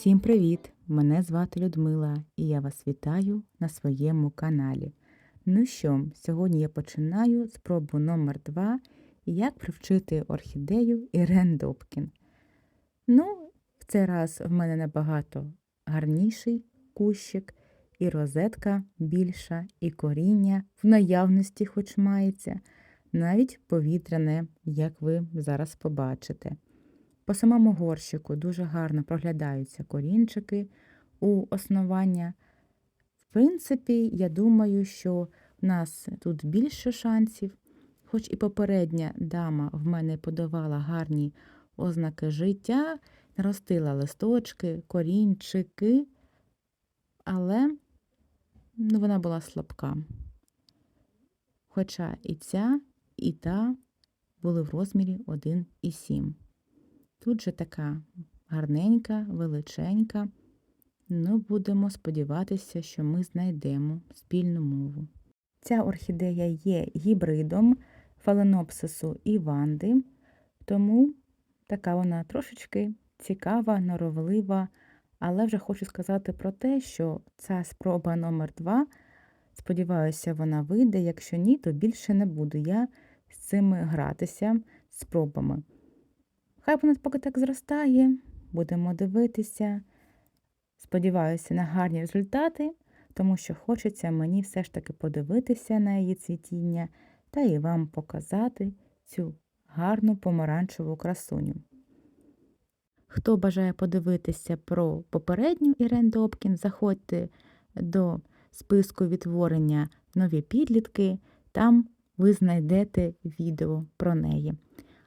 Всім привіт! Мене звати Людмила і я вас вітаю на своєму каналі. Ну що, сьогодні я починаю спробу номер 2 як привчити орхідею Ірен Добкін. Ну, в цей раз в мене набагато гарніший кущик, і розетка більша, і коріння в наявності хоч мається, навіть повітряне, як ви зараз побачите. По самому горщику дуже гарно проглядаються корінчики у основання. В принципі, я думаю, що в нас тут більше шансів, хоч і попередня дама в мене подавала гарні ознаки життя, наростила листочки, корінчики, але ну, вона була слабка. Хоча і ця, і та були в розмірі 1,7. Тут же така гарненька, величенька. Ну, будемо сподіватися, що ми знайдемо спільну мову. Ця орхідея є гібридом фаленопсису і ванди, тому така вона трошечки цікава, норовлива, але вже хочу сказати про те, що ця спроба номер 2 сподіваюся, вона вийде. Якщо ні, то більше не буду я з цими гратися спробами. Хай вона поки так зростає, будемо дивитися. Сподіваюся на гарні результати, тому що хочеться мені все ж таки подивитися на її цвітіння та і вам показати цю гарну помаранчеву красуню. Хто бажає подивитися про попередню Ірен Добкін, заходьте до списку відтворення нові підлітки, там ви знайдете відео про неї.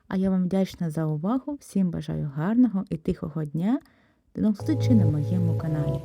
А я вам вдячна за увагу. Всім бажаю гарного і тихого дня. До нових зустрічей на моєму каналі.